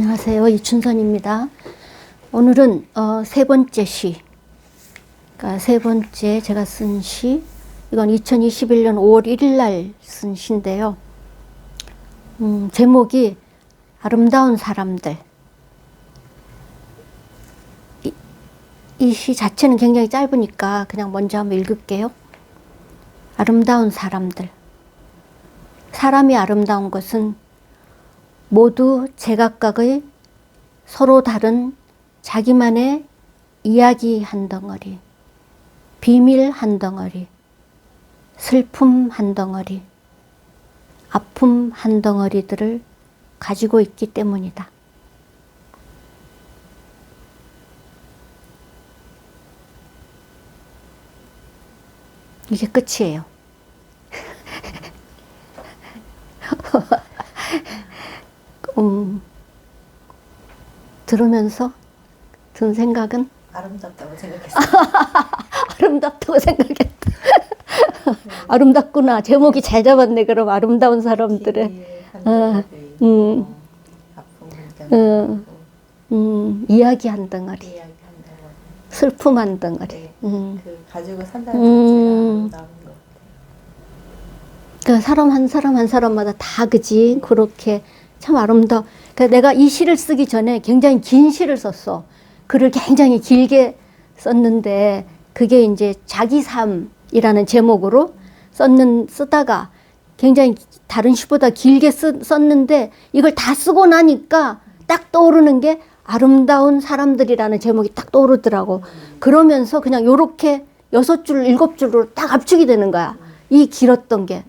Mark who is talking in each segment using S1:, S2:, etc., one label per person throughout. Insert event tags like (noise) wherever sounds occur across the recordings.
S1: 안녕하세요. 이춘선입니다. 오늘은 어, 세 번째 시, 그러니까 세 번째 제가 쓴 시, 이건 2021년 5월 1일 날 쓴 시인데요. 음, 제목이 아름다운 사람들. 이 시 자체는 굉장히 짧으니까 그냥 먼저 한번 읽을게요. 아름다운 사람들. 사람이 아름다운 것은 모두 제각각의 서로 다른 자기만의 이야기 한 덩어리, 비밀 한 덩어리, 슬픔 한 덩어리, 아픔 한 덩어리들을 가지고 있기 때문이다. 이게 끝이에요. 음, 들으면서 든 생각은
S2: 아름답다고 생각했어요. (laughs)
S1: 아름답다고 생각했다. (laughs) 아름답구나. 제목이 잘 잡았네. 그럼 아름다운 사람들의 어, 음.
S2: 어, 아픔 한 덩어리,
S1: 음, 이야기 한 덩어리,
S2: 이야기 한 덩어리.
S1: 슬픔 한 덩어리.
S2: 네,
S1: 음.
S2: 그 가지고 산다는
S1: 음.
S2: 자체가 아름다운 것 같아요.
S1: 그 사람 한 사람 한 사람마다 다 그지 그렇게 참 아름다워. 그 내가 이 시를 쓰기 전에 굉장히 긴 시를 썼어. 글을 굉장히 길게 썼는데 그게 이제 자기 삶이라는 제목으로 썼는 쓰다가 굉장히 다른 시보다 길게 쓰, 썼는데 이걸 다 쓰고 나니까 딱 떠오르는 게 아름다운 사람들이라는 제목이 딱 떠오르더라고. 그러면서 그냥 요렇게 여섯 줄, 일곱 줄로 딱 압축이 되는 거야. 이 길었던 게.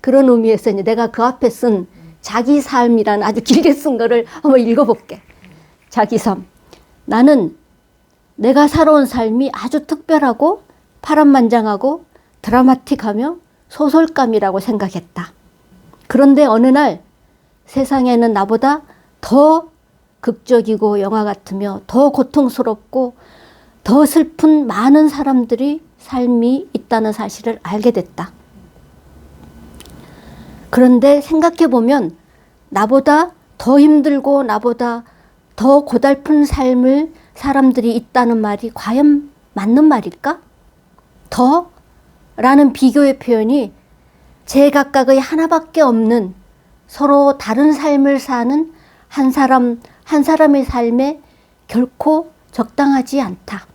S1: 그런 의미에서 이제 내가 그 앞에 쓴 자기 삶이라는 아주 길게 쓴 거를 한번 읽어볼게. 자기 삶. 나는 내가 살아온 삶이 아주 특별하고 파란만장하고 드라마틱하며 소설감이라고 생각했다. 그런데 어느 날 세상에는 나보다 더 극적이고 영화 같으며 더 고통스럽고 더 슬픈 많은 사람들이 삶이 있다는 사실을 알게 됐다. 그런데 생각해 보면 나보다 더 힘들고 나보다 더 고달픈 삶을 사람들이 있다는 말이 과연 맞는 말일까? 더? 라는 비교의 표현이 제 각각의 하나밖에 없는 서로 다른 삶을 사는 한 사람, 한 사람의 삶에 결코 적당하지 않다.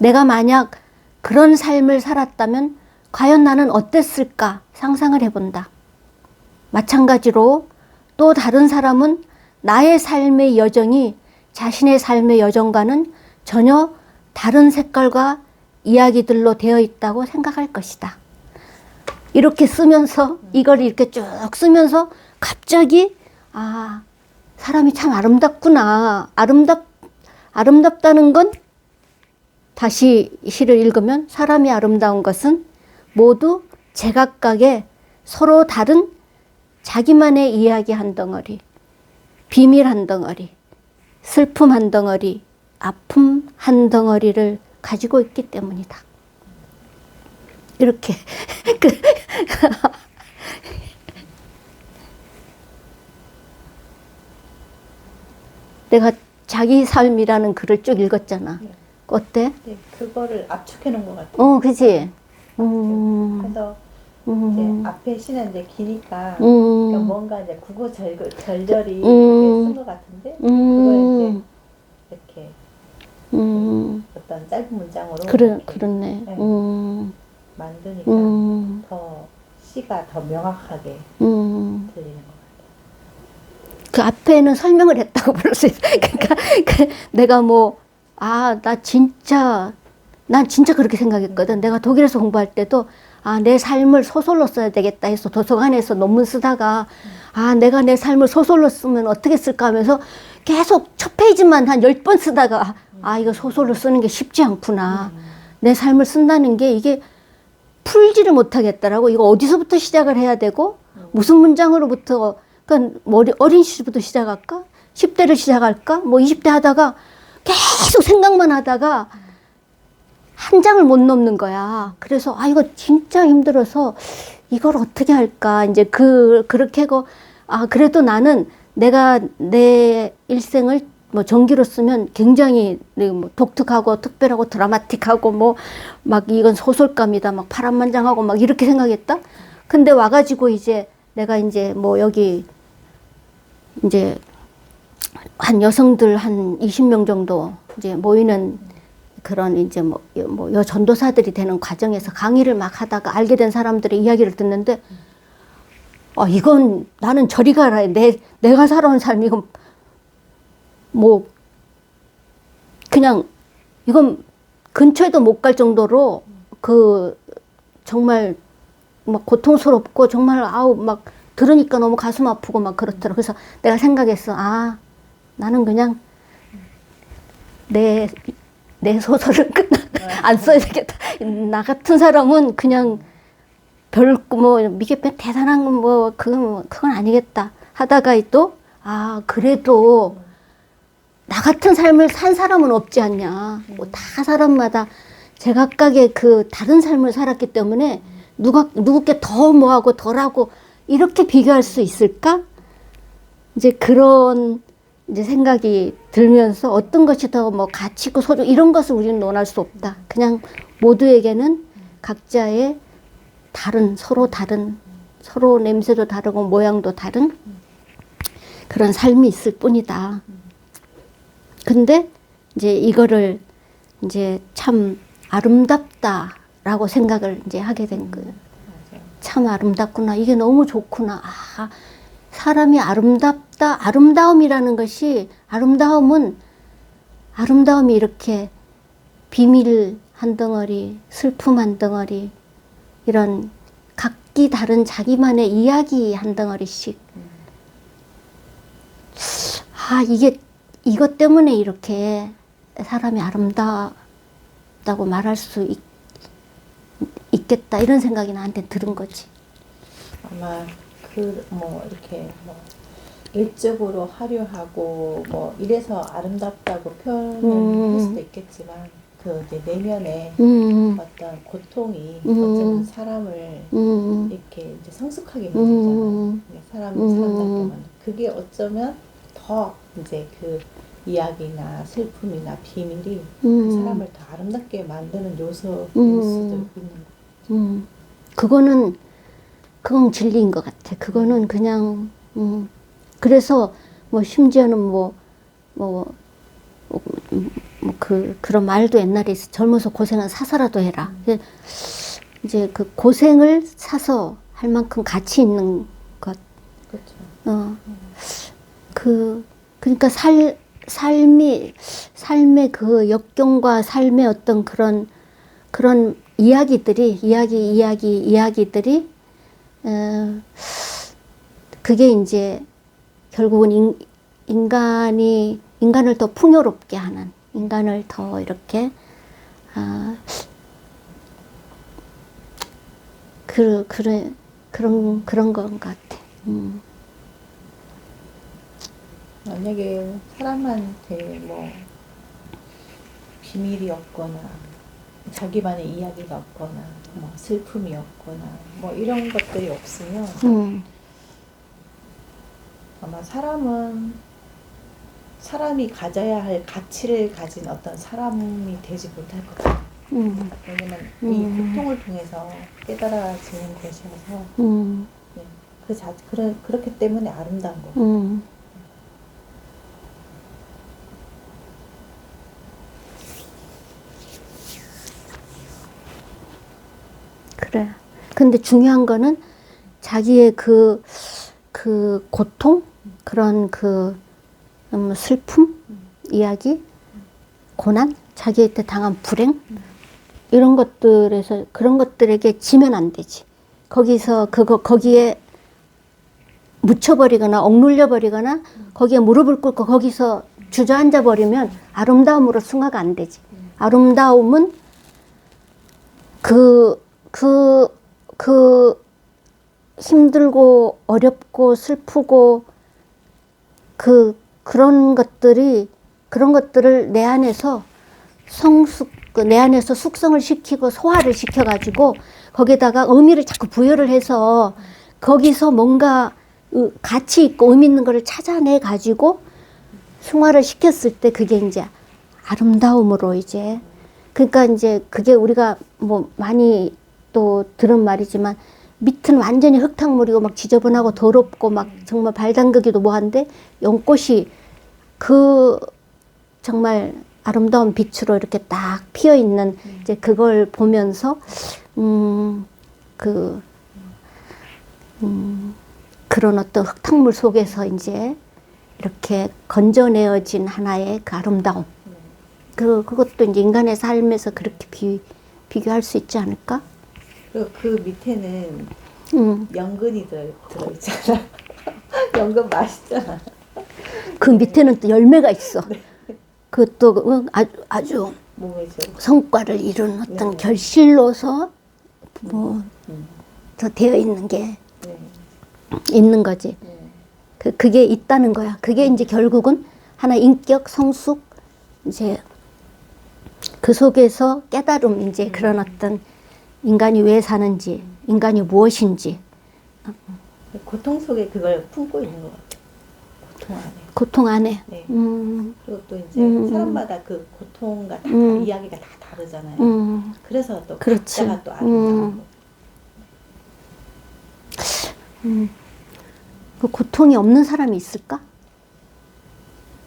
S1: 내가 만약 그런 삶을 살았다면 과연 나는 어땠을까 상상을 해본다. 마찬가지로 또 다른 사람은 나의 삶의 여정이 자신의 삶의 여정과는 전혀 다른 색깔과 이야기들로 되어 있다고 생각할 것이다. 이렇게 쓰면서 이걸 이렇게 쭉 쓰면서 갑자기 아 사람이 참 아름답구나 아름답 아름답다는 건 다시 시를 읽으면 사람이 아름다운 것은 모두 제각각의 서로 다른 자기만의 이야기 한 덩어리, 비밀 한 덩어리, 슬픔 한 덩어리, 아픔 한 덩어리를 가지고 있기 때문이다. 이렇게 (laughs) 그 (laughs) 내가 자기 삶이라는 글을 쭉 읽었잖아. 어때?
S2: 네, 그거를 압축해 놓은 것 같아요.
S1: 어, 그지? 음,
S2: 그래서
S1: 음,
S2: 이제 앞에 시는 이제 기니까
S1: 음,
S2: 그러니까 뭔가 이제 국어 절, 절절히
S1: 음.
S2: 쓴것 같은데
S1: 음,
S2: 그걸 이제 이렇게
S1: 음,
S2: 어떤 짧은 문장으로
S1: 그래, 그렇네.
S2: 네.
S1: 음,
S2: 만드니까
S1: 음,
S2: 더 시가 더 명확하게
S1: 음.
S2: 들리는 것 같아요.
S1: 그 앞에는 설명을 했다고 (laughs) 볼 수 있어. 그러니까 그 내가 뭐, 아, 나 진짜, 난 진짜 그렇게 생각했거든. 내가 독일에서 공부할 때도, 아, 내 삶을 소설로 써야 되겠다 해서 도서관에서 논문 쓰다가, 아, 내가 내 삶을 소설로 쓰면 어떻게 쓸까 하면서 계속 첫 페이지만 한 열 번 쓰다가, 아, 이거 소설로 쓰는 게 쉽지 않구나. 내 삶을 쓴다는 게 이게 풀지를 못하겠더라고. 이거 어디서부터 시작을 해야 되고, 무슨 문장으로부터, 그러니까 머리, 어린 시절부터 시작할까? 10대를 시작할까? 뭐 20대 하다가 계속 생각만 하다가 한 장을 못 넘는 거야. 그래서 아 이거 진짜 힘들어서 이걸 어떻게 할까? 이제 그 그렇게 하고 아 그래도 나는 내가 내 일생을 뭐 전기로 쓰면 굉장히 네, 뭐 독특하고 특별하고 드라마틱하고 뭐 막 이건 소설감이다 막 파란만장하고 막 이렇게 생각했다. 근데 와가지고 이제 내가 이제 뭐 여기 이제 한 여성들 한 20명 정도 이제 모이는 그런 이제 뭐, 여- 뭐 여 전도사들이 되는 과정에서 강의를 막 하다가 알게 된 사람들의 이야기를 듣는데 아 이건 나는 저리 가라 내 내가 살아온 삶이 이건 뭐 그냥 이건 근처에도 못 갈 정도로 그 정말 막 고통스럽고 정말 아우 막 들으니까 너무 가슴 아프고 막 그렇더라. 그래서 내가 생각했어. 아 나는 그냥 내 내 소설은 그냥 안 써야 되겠다. 나 같은 사람은 그냥 별뭐 이게 대단한 건뭐 그건 그건 아니겠다 하다가 또 아 그래도 나 같은 삶을 산 사람은 없지 않냐. 뭐 다 사람마다 제각각의 그 다른 삶을 살았기 때문에 누가 누구께 더 뭐하고 덜하고 이렇게 비교할 수 있을까? 이제 그런 이제 생각이 들면서 어떤 것이 더 뭐 가치 있고 소중 이런 것을 우리는 논할 수 없다. 그냥 모두에게는 각자의 다른 서로 다른 서로 냄새도 다르고 모양도 다른 그런 삶이 있을 뿐이다. 근데 이제 이거를 이제 참 아름답다라고 생각을 이제 하게 된
S2: 거예요.
S1: 참 아름답구나. 이게 너무 좋구나. 아, 사람이 아름답다. 아름다움이라는 것이 아름다움은 아름다움이 이렇게 비밀 한 덩어리, 슬픔 한 덩어리, 이런 각기 다른 자기만의 이야기 한 덩어리씩. 아, 이게 이것 때문에 이렇게 사람이 아름답다고 말할 수 있, 있겠다. 이런 생각이 나한테 들은 거지.
S2: 아마 그 뭐 이렇게 뭐 일적으로 화려하고 뭐 이래서 아름답다고 표현을
S1: 음.
S2: 할 수도 있겠지만 그 이제 내면에
S1: 음,
S2: 어떤 고통이
S1: 음.
S2: 어쩌면 사람을
S1: 음,
S2: 이렇게 이제 성숙하게 만들잖아요.
S1: 음. 음.
S2: 사람답게 만들. 그게 어쩌면 더 이제 그 이야기나 슬픔이나 비밀이 그
S1: 음,
S2: 사람을 더 아름답게 만드는 요소일
S1: 음.
S2: 수도 있는 거죠.
S1: 음. 그거는 그건 진리인 것 같아. 그거는 그냥 음. 그래서 뭐 심지어는 뭐뭐뭐그 그런 말도 옛날에 있어. 젊어서 고생은 사서라도 해라. 이제- 이제 그 고생을 사서 할 만큼 가치 있는 것.
S2: 그렇죠.
S1: 어. 그 그러니까 살 삶이 삶의 그 역경과 삶의 어떤 그런 그런 이야기들이 이야기 이야기 이야기들이 어, 그게 이제 결국은 인, 인간이 인간을 더 풍요롭게 하는 인간을 더 이렇게 아, 그 그래 그런 그런 건것 같아. 음.
S2: 만약에 사람한테 뭐 비밀이 없거나 자기만의 이야기가 없거나 뭐 슬픔이 없거나 뭐 이런 것들이 없으면
S1: 음.
S2: 아마 사람은 사람이 가져야 할 가치를 가진 어떤 사람이 되지 못할 것 같아요.
S1: 음.
S2: 왜냐면
S1: 음.
S2: 이 고통을 통해서 깨달아지는 것이어서
S1: 음.
S2: 네. 그 자, 그런 그렇기 때문에 아름다운 거.
S1: 음. 그래. 근데 중요한 거는 자기의 그, 그 고통? 그런 그, 음, 슬픔? 이야기? 고난? 자기한테 당한 불행? 이런 것들에서, 그런 것들에게 지면 안 되지. 거기서, 그거, 거기에 묻혀버리거나 억눌려 버리거나 거기에 무릎을 꿇고 거기서 주저앉아 버리면 아름다움으로 승화가 안 되지. 아름다움은 그, 그, 그 힘들고 어렵고 슬프고 그, 그런 것들이, 그런 것들을 내 안에서 성숙, 그내 안에서 숙성을 시키고 소화를 시켜가지고 거기다가 의미를 자꾸 부여를 해서 거기서 뭔가 의- 가치 있고 의미 있는 거를 찾아내 가지고 승화를 시켰을 때 그게 이제 아름다움으로 이제 그러니까 이제 그게 우리가 뭐 많이 또 들은 말이지만 밑은 완전히 흙탕물이고 막 지저분하고 더럽고 막 정말 발 담그기도 뭐한데 연꽃이 그 정말 아름다운 빛으로 이렇게 딱 피어 있는 이제 그걸 보면서 음그 음, 그런 어떤 흙탕물 속에서 이제 이렇게 건져내어진 하나의 그 아름다움. 그, 그것도 이제 인간의 삶에서 그렇게 비, 비교할 수 있지 않을까?
S2: 그리고 그 밑에는
S1: 음,
S2: 연근이 들, 들어있잖아. (laughs) 연근 맛있잖아.
S1: 그 밑에는 또 열매가 있어. 그것도 응, 아주, 아주. 성과를 이룬 어떤
S2: 네.
S1: 결실로서 뭐,
S2: 음.
S1: 더 되어 있는 게
S2: 네.
S1: 있는 거지.
S2: 네.
S1: 그, 그게 있다는 거야. 그게 이제 결국은 하나 인격, 성숙, 이제 그 속에서 깨달음, 이제 그런 어떤 인간이 왜 사는지, 인간이 무엇인지,
S2: 고통 속에 그걸 품고 있는 것 같아요. 고통 안에.
S1: 고통 안에.
S2: 네.
S1: 음,
S2: 그리고 또 이제
S1: 음.
S2: 사람마다 그 고통과 다
S1: 음.
S2: 이야기가 다 다르잖아요.
S1: 음,
S2: 그래서 또
S1: 그렇지.
S2: 각자가 또 아름다운
S1: 음. 음. 그 고통이 없는 사람이 있을까?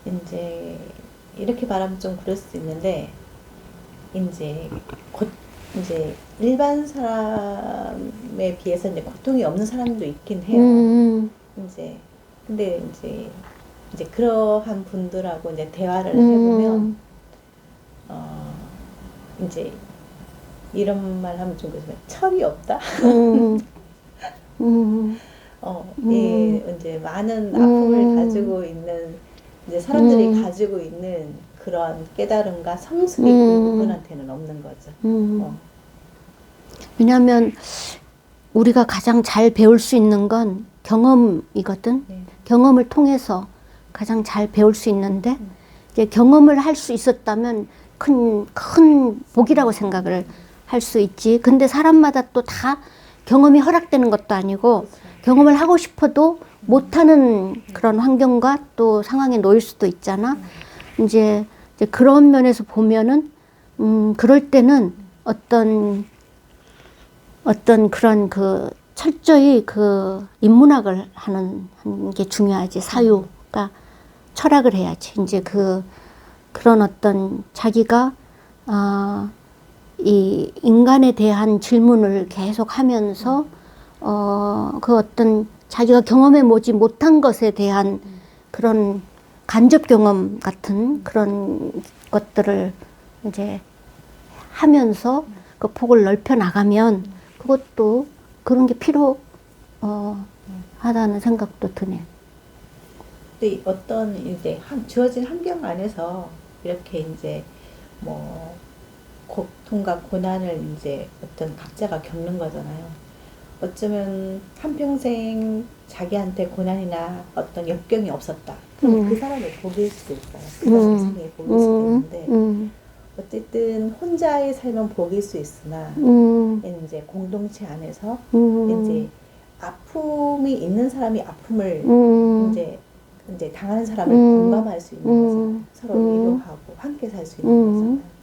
S2: 이제 이렇게 말하면 좀 그럴 수 있는데 이제 곧 이제 일반 사람에 비해서 이제 고통이 없는 사람도 있긴 해요.
S1: 음,
S2: 이제 근데 이제 이제 그러한 분들하고 이제 대화를
S1: 음,
S2: 해보면 어 이제 이런 말 하면 좀 그렇지만 철이 없다.
S1: 음, (laughs) 음,
S2: 어,
S1: 음.
S2: 이 이제 많은 아픔을
S1: 음.
S2: 가지고 있는 이제 사람들이
S1: 음.
S2: 가지고 있는 그런 깨달음과 성숙이
S1: 음.
S2: 그분한테는 없는 거죠.
S1: 음.
S2: 어.
S1: 왜냐하면 우리가 가장 잘 배울 수 있는 건 경험이거든.
S2: 네.
S1: 경험을 통해서 가장 잘 배울 수 있는데
S2: 음.
S1: 이제 경험을 할 수 있었다면 큰 큰 복이라고 생각을 할 수 있지. 근데 사람마다 또 다 경험이 허락되는 것도 아니고
S2: 그렇죠.
S1: 경험을 하고 싶어도 못하는 그런 환경과 또 상황에 놓일 수도 있잖아. 이제, 이제 그런 면에서 보면은 음 그럴 때는 어떤 어떤 그런 그 철저히 그 인문학을 하는 게 중요하지. 사유가 철학을 해야지. 이제 그 그런 어떤 자기가 아, 이 인간에 대한 질문을 계속 하면서 어, 그 어떤 자기가 경험해 보지 못한 것에 대한 그런 간접 경험 같은 그런 것들을 이제 하면서 그 폭을 넓혀 나가면 그것도 그런 게 필요 어, 하다는 생각도 드네.
S2: 근데 이 어떤 이제 한 주어진 환경 안에서 이렇게 이제 뭐 고통과 고난을 이제 어떤 각자가 겪는 거잖아요. 어쩌면 한평생 자기한테 고난이나 어떤 역경이 없었다. 그럼
S1: 음.
S2: 그 사람의 복일 수도 있어요. 그 사람의
S1: 음.
S2: 삶의 복일 수도
S1: 음,
S2: 있는데
S1: 음,
S2: 어쨌든 혼자의 삶은 복일 수 있으나
S1: 음,
S2: 이제 공동체 안에서
S1: 음,
S2: 이제 아픔이 있는 사람이 아픔을
S1: 음,
S2: 이제 이제 당하는 사람을
S1: 음.
S2: 공감할 수 있는
S1: 음.
S2: 거죠. 서로
S1: 음.
S2: 위로하고 함께 살 수 있는
S1: 음.
S2: 거잖아요.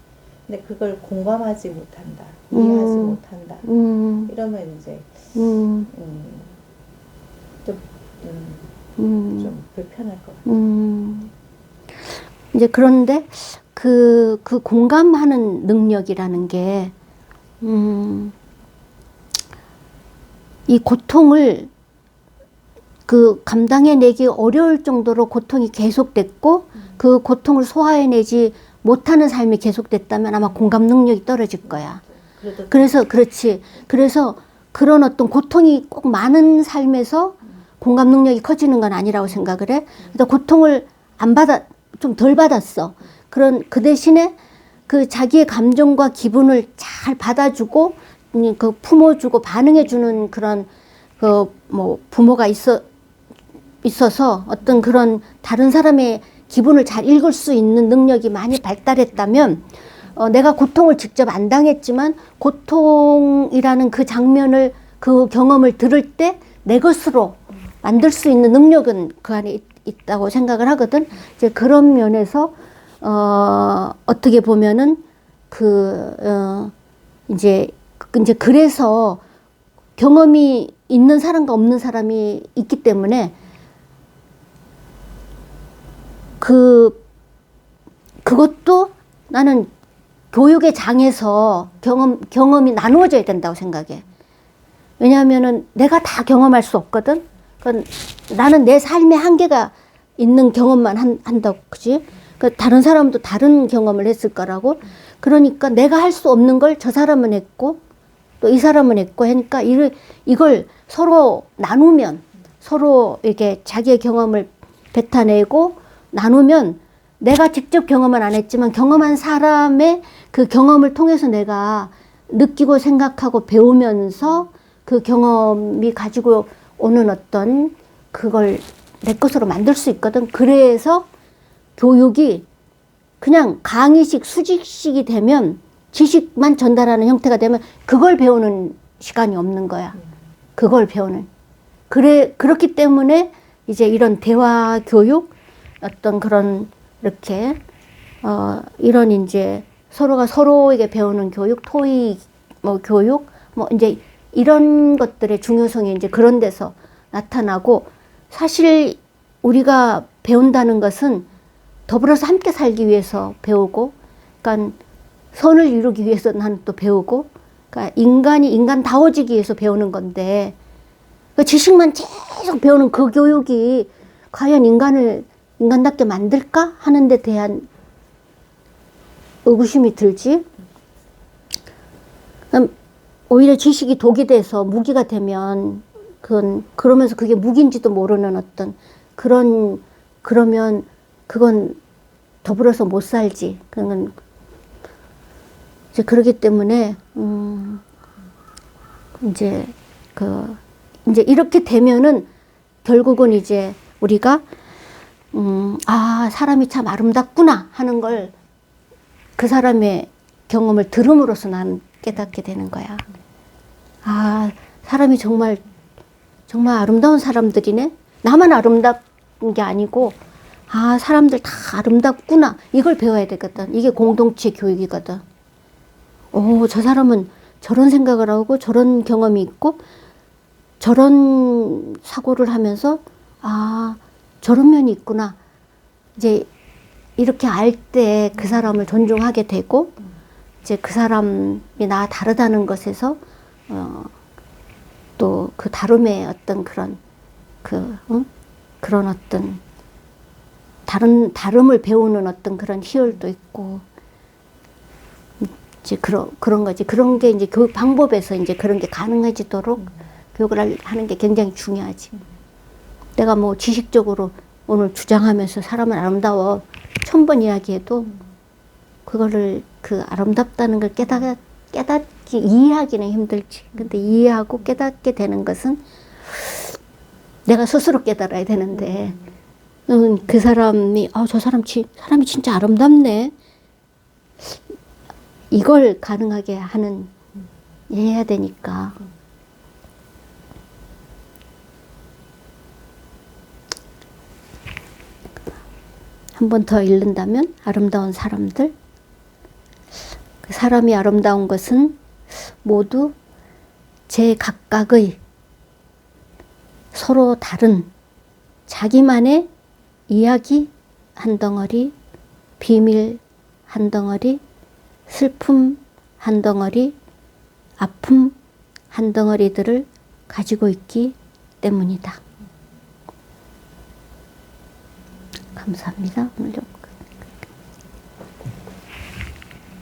S2: 근데 그걸 공감하지 못한다, 이해하지
S1: 음.
S2: 못한다.
S1: 음,
S2: 이러면 이제
S1: 음,
S2: 음, 좀, 음,
S1: 음,
S2: 좀 불편할 것 같아요.
S1: 음. 이제 그런데 그, 그 공감하는 능력이라는 게, 음, 이 고통을 그 감당해내기 어려울 정도로 고통이 계속됐고 그 고통을 소화해내지 못하는 삶이 계속됐다면 아마 공감 능력이 떨어질 거야. 그래서 그렇지. 그래서 그런 어떤 고통이 꼭 많은 삶에서 공감 능력이 커지는 건 아니라고 생각을 해. 그래서 고통을 안 받아 좀 덜 받았어. 그런 그 대신에 그 자기의 감정과 기분을 잘 받아주고 음, 그 품어주고 반응해주는 그런 그 뭐 부모가 있어 있어서 어떤 그런 다른 사람의 기분을 잘 읽을 수 있는 능력이 많이 발달했다면 어, 내가 고통을 직접 안 당했지만 고통이라는 그 장면을 그 경험을 들을 때 내 것으로 만들 수 있는 능력은 그 안에 있, 있다고 생각을 하거든. 이제 그런 면에서 어 어떻게 보면은 그 어, 이제 그- 이제 그래서 경험이 있는 사람과 없는 사람이 있기 때문에 그 그것도 나는 교육의 장에서 경험 경험이 나누어져야 된다고 생각해. 왜냐하면은 내가 다 경험할 수 없거든. 그건 나는 내 삶의 한계가 있는 경험만 한, 한다고 그지? 그 다른 사람도 다른 경험을 했을 거라고. 그러니까 내가 할 수 없는 걸 저 사람은 했고 또 이 사람은 했고 하니까 이를 이걸 서로 나누면 서로 이렇게 자기의 경험을 뱉어내고 나누면 내가 직접 경험은 안 했지만 경험한 사람의 그 경험을 통해서 내가 느끼고 생각하고 배우면서 그 경험이 가지고 오는 어떤 그걸 내 것으로 만들 수 있거든. 그래서 교육이 그냥 강의식, 수직식이 되면 지식만 전달하는 형태가 되면 그걸 배우는 시간이 없는 거야. 그걸 배우는. 그래, 그렇기 때문에 이제 이런 대화 교육, 어떤 그런, 이렇게, 어, 이런 이제 서로가 서로에게 배우는 교육, 토익, 뭐 교육, 뭐 이제 이런 것들의 중요성이 이제 그런 데서 나타나고 사실 우리가 배운다는 것은 더불어서 함께 살기 위해서 배우고, 그러니까 선을 이루기 위해서 나는 또 배우고, 그러니까 인간이 인간다워지기 위해서 배우는 건데, 그 지식만 계속 배우는 그 교육이 과연 인간을 인간답게 만들까 하는 데 대한 의구심이 들지. 음, 오히려 지식이 독이 돼서 무기가 되면 그건 그러면서 그게 무기인지도 모르는 어떤 그런 그러면 그건 더불어서 못 살지. 그건 이제 그러기 때문에 음 이제 그 이제 이렇게 되면은 결국은 이제 우리가 음, 아, 사람이 참 아름답구나 하는 걸 그 사람의 경험을 들음으로써 난 깨닫게 되는 거야. 아, 사람이 정말, 정말 아름다운 사람들이네? 나만 아름다운 게 아니고, 아, 사람들 다 아름답구나. 이걸 배워야 되거든. 이게 공동체 교육이거든. 오, 저 사람은 저런 생각을 하고 저런 경험이 있고 저런 사고를 하면서 아, 저런 면이 있구나. 이제 이렇게 알 때 그 사람을 존중하게 되고 이제 그 사람이 나 다르다는 것에서 어, 또 그 다름의 어떤 그런 그 응? 그런 어떤 다른 다름을 배우는 어떤 그런 희열도 있고 이제 그런 그런 거지 그런 게 이제 교육 방법에서 이제 그런 게 가능해지도록 교육을 할- 하는 게 굉장히 중요하지. 내가 뭐 지식적으로 오늘 주장하면서 사람은 아름다워 천 번 이야기해도 그거를 그 아름답다는 걸 깨닫 깨닫기 이해하기는 힘들지. 근데 이해하고 깨닫게 되는 것은 내가 스스로 깨달아야 되는데 음, 그 사람이 아저 사람 지 사람이 진짜 아름답네. 이걸 가능하게 하는 해야 되니까. 한 번 더 읽는다면 아름다운 사람들. 그 사람이 아름다운 것은 모두 제 각각의 서로 다른 자기만의 이야기 한 덩어리, 비밀 한 덩어리, 슬픔 한 덩어리, 아픔 한 덩어리들을 가지고 있기 때문이다. 감사합니다. 오늘 좀